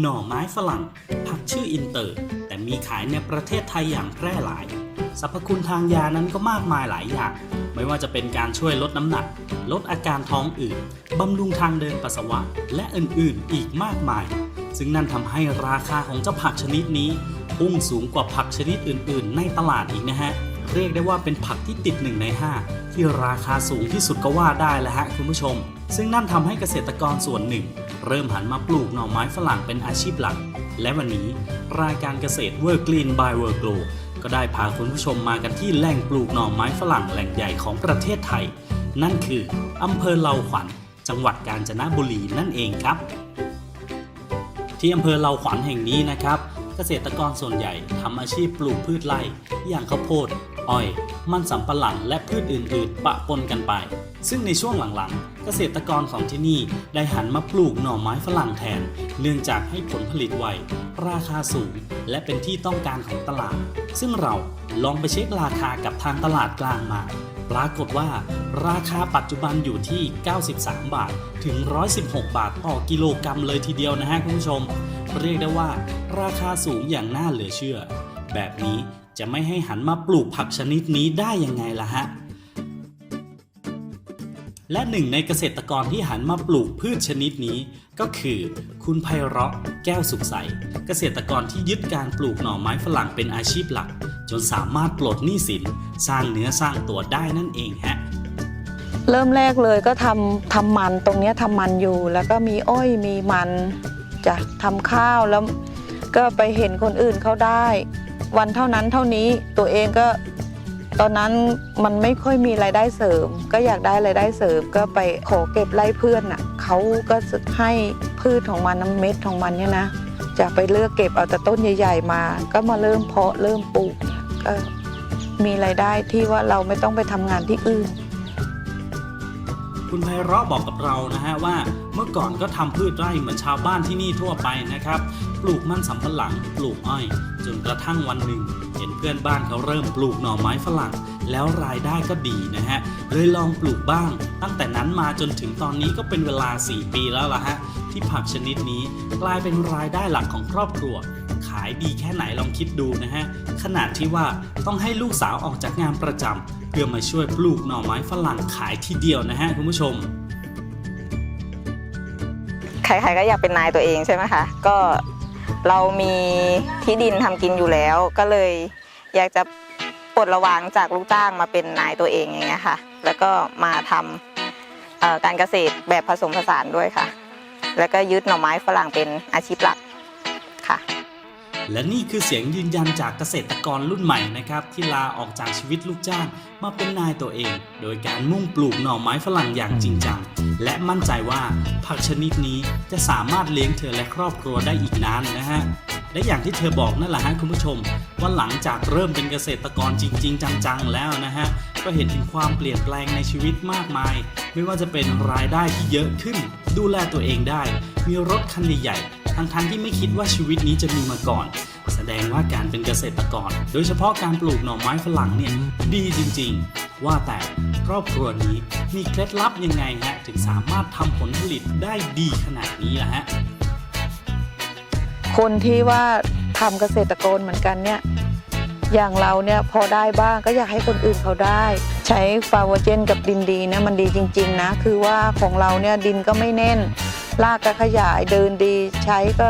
หน่อไม้ฝรั่ง ผักชื่ออินเตอร์ แต่มีขายในประเทศไทยอย่างแพร่หลาย สรรพคุณทางยานั้นก็มากมายหลายอย่าง ไม่ว่าจะเป็นการช่วยลดน้ำหนัก ลดอาการท้องอืดบำรุงทางเดินปัสสาวะ และอื่นๆ อีกมากมาย ซึ่งนั่นทำให้ราคาของเจ้าผักชนิดนี้พุ่งสูงกว่าผักชนิดอื่น ๆ ในตลาดอีกนะฮะ เรียกได้ว่าเป็นผักที่ติดหนึ่งใน 5 ที่ราคาสูงที่สุดก็ว่าได้แล้วฮะคุณผู้ชม ซึ่งนั่นทำให้เกษตรกรส่วนหนึ่ง เริ่มหันมาปลูกหน่อไม้ฝรั่งเป็นอาชีพหลัก และวันนี้รายการเกษตรเวอร์กลีนบายเวอร์โกลก็ได้พาคุณผู้ชมมากันที่แหล่งปลูกหน่อไม้ฝรั่งแหล่งใหญ่ของประเทศไทย นั่นคืออำเภอเลาขวัญ จังหวัดกาญจนบุรีนั่นเองครับ ที่อำเภอเลาขวัญแห่งนี้นะครับ เกษตรกรส่วนใหญ่ทำอาชีพปลูกพืชไร่ อย่างข้าวโพด อ้อย มันสำปะหลังและพืชอื่นๆ ปะปนกันไป ซึ่งในช่วงหลังๆ เกษตรกรของที่นี่ได้หันมาปลูกหน่อไม้ฝรั่งแทน เนื่องจากให้ผลผลิตไว ราคาสูง และเป็นที่ต้องการของตลาด ซึ่งเราลองไปเช็คราคากับทางตลาดกลางมา ปรากฏว่า ราคาปัจจุบันอยู่ที่ 93 บาท ถึง 116 บาทต่อกิโลกรรัมเลยทีเดียวนะฮะคุณผู้ชม เรียกได้ว่า ราคาสูงอย่างน่าเหลือเชื่อ แบบนี้จะไม่ให้หันมาปลูกผักชนิดนี้ได้ยังไงล่ะฮะและหนึ่งในเกษตรกรที่หันมาปลูกพืชชนิดนี้ ก็คือ คุณไพเราะแก้วสุขใส เกษตรกรที่ยึดการปลูกหน่อไม้ฝรั่งเป็นอาชีพหลัก จนสามารถปลดหนี้สินสร้างเนื้อสร้างตัวได้นั่นเองฮะเริ่มแรกเลยก็ทำทำมันตรงนี้ทำมันอยู่ แล้วก็มีอ้อยมีมันจะทำข้าวแล้วก็ไปเห็นคนอื่นเขาได้ วันเท่านั้นเท่านี้ตัวเองก็ตอนนั้นมันไม่ค่อยมีรายได้เสริม ก็อยากได้รายได้เสริมก็ไปขอเก็บไล่เพื่อนอะเขาก็ให้พืชของมันน้ำเม็ดของมันเนี่ยนะจะไปเลือกเก็บเอาแต่ต้นใหญ่ ๆ มา ก็มาเริ่มเพาะเริ่มปลูก ก็มีรายได้ที่ว่าเราไม่ต้องไปทำงานที่อื่น คุณไพเราะบอกกับเรานะฮะว่าเมื่อก่อนก็ทำพืชไร่เหมือนชาวบ้านที่นี่ทั่วไปนะครับ ปลูกมันสำปะหลัง ปลูกอ้อย จนกระทั่งวันหนึ่ง เห็นเพื่อนบ้านเขาเริ่มปลูกหน่อไม้ฝรั่ง แล้วรายได้ก็ดีนะฮะ เลยลองปลูกบ้าง ตั้งแต่นั้นมาจนถึงตอนนี้ก็เป็นเวลา 4 ปีแล้วล่ะฮะ ที่ผักชนิดนี้กลายเป็นรายได้หลักของครอบครัวายดีแค่ไหนลองคิดดูนะฮะ ขนาดที่ว่าต้องให้ลูกสาวออกจากงานประจำเพื่อมาช่วยปลูกหน่อไม้ฝรั่งขายทีเดียวนะฮะคุณผู้ชม ใครๆก็อยากเป็นนายตัวเองใช่ไหมคะ ก็เรามีที่ดินทำกินอยู่แล้ว ก็เลยอยากจะปลดระวางจากลูกจ้างมาเป็นนายตัวเองอย่างเงี้ยค่ะ แล้วก็มาทำการเกษตรแบบผสมผสานด้วยค่ะ แล้วก็ยึดหน่อไม้ฝรั่งเป็นอาชีพหลักค่ะ และนี่คือเสียงยืนยันจากเกษตรกรรุ่นใหม่นะครับที่ลาออกจากชีวิตลูกจ้างมาเป็นนายตัวเอง โดยการมุ่งปลูกหน่อไม้ฝรั่งอย่างจริงจัง และมั่นใจว่าผักชนิดนี้จะสามารถเลี้ยงเธอและครอบครัวได้อีกนานนะฮะและอย่างที่เธอบอกนั่นแหละฮะคุณผู้ชม ว่าหลังจากเริ่มเป็นเกษตรกรจริง ๆ จังๆ แล้วนะฮะก็เห็นถึงความเปลี่ยนแปลงในชีวิตมากมาย ไม่ว่าจะเป็นรายได้ที่เยอะขึ้น ดูแลตัวเองได้ มีรถคันใหญ่ๆ ทั้งๆที่ไม่คิดว่าชีวิตนี้จะมีมาก่อน แสดงว่าการเป็นเกษตรกร โดยเฉพาะการปลูกหน่อไม้ฝรั่งเนี่ยดีจริง ๆ ว่าแต่ครอบครัวนี้มีเคล็ดลับยังไงฮะถึงสามารถทำผลผลิตได้ดีขนาดนี้ล่ะฮะคนที่ว่าทำเกษตรกรเหมือนกันเนี่ยอย่างเราเนี่ยพอได้บ้างก็อยากให้คนอื่นเขาได้ ใช้ฟาวเจนกับดินดีเนี่ยมันดีจริง ๆ นะ คือว่าของเราเนี่ยดินก็ไม่แน่น รากก็ขยายเดินดีใช้ก็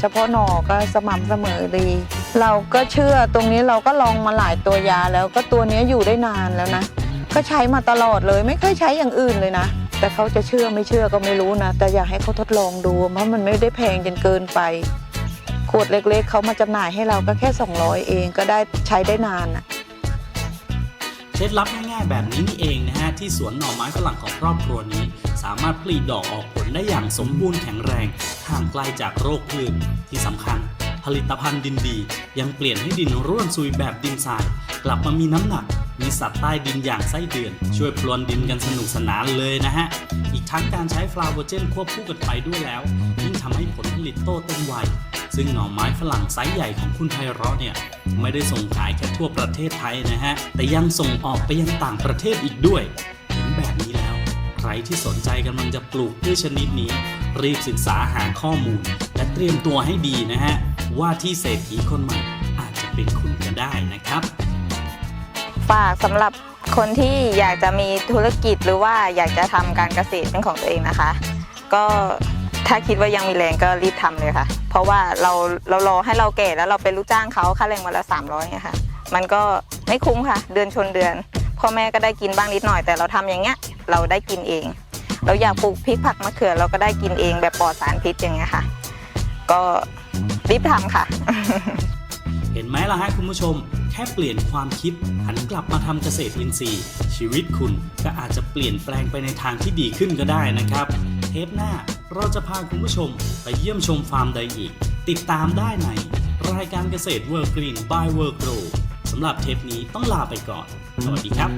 เฉพาะหน่อก็สม่ำเสมอดี เราก็เชื่อตรงนี้เราก็ลองมาหลายตัวยาแล้วก็ตัวนี้อยู่ได้นานแล้วนะ ก็ใช้มาตลอดเลยไม่เคยใช้อย่างอื่นเลยนะ แต่เขาจะเชื่อไม่เชื่อก็ไม่รู้นะ แต่อยากให้เขาทดลองดูเพราะมันไม่ได้แพงจนเกินไปขวดเล็กๆเขามาจำหน่ายให้เราก็แค่ 200 เองก็ได้ใช้ได้นานอะเคล็ดลับง่ายๆแบบนี้นี่เองนะฮะที่สวนหน่อไม้ฝรั่งของครอบครัวนี้ สามารถผลิดอกออกผลได้อย่างสมบูรณ์แข็งแรง ห่างไกลจากโรคพืชที่สำคัญ ผลิตภัณฑ์ดินดี ยังเปลี่ยนให้ดินร่วนซุยแบบดินทราย กลับมามีน้ำหนัก มีสัตว์ใต้ดินอย่างไส้เดือน ช่วยพรวนดินกันสนุกสนานเลยนะฮะ อีกทั้งการใช้ฟลาวโวเจนควบคู่กันไปด้วยแล้วยิ่งทำให้ผลผลิตโตเต็มวัยซึ่งหน่อไม้ฝรั่งไซส์ใหญ่ของคุณไพเราะเนี่ยไม่ได้ส่งขายแค่ทั่วประเทศไทยนะฮะ แต่ยังส่งออกไปยังต่างประเทศอีกด้วย ใครที่สนใจกำลังจะปลูกพืชชนิดนี้ รีบศึกษาหาข้อมูล และเตรียมตัวให้ดีนะฮะ ว่าที่เศรษฐีคนใหม่อาจจะเป็นคุณก็ได้นะครับ ฝากสำหรับคนที่อยากจะมีธุรกิจหรือว่าอยากจะทำการเกษตรเป็นของตัวเองนะคะ ก็ถ้าคิดว่ายังมีแรงก็รีบทำเลยค่ะ เพราะว่าเราเรารอให้เราแก่แล้วเราเป็นลูกจ้างเขาค่าแรงวันละ300เนี่ยค่ะ มันก็ไม่คุ้มค่ะ เดือนชนเดือนพ่อแม่ก็ได้กินบ้างนิดหน่อยแต่เราทำอย่างเงี้ย เราได้กินเอง เราอยากปลูกพริกผักมะเขือเราก็ได้กินเองแบบปลอดสารพิษอย่างเงี้ยค่ะ ก็รีบทำค่ะ เห็นไหมล่ะฮะคุณผู้ชม แค่เปลี่ยนความคิดหันกลับมาทำเกษตรอินทรีย์ ชีวิตคุณก็อาจจะเปลี่ยนแปลงไปในทางที่ดีขึ้นก็ได้นะครับ เทปหน้าเราจะพาคุณผู้ชมไปเยี่ยมชมฟาร์มใดอีก ติดตามได้ในรายการเกษตรเวิร์กกรีน by Work Grow สำหรับเทปนี้ต้องลาไปก่อน สวัสดีครับ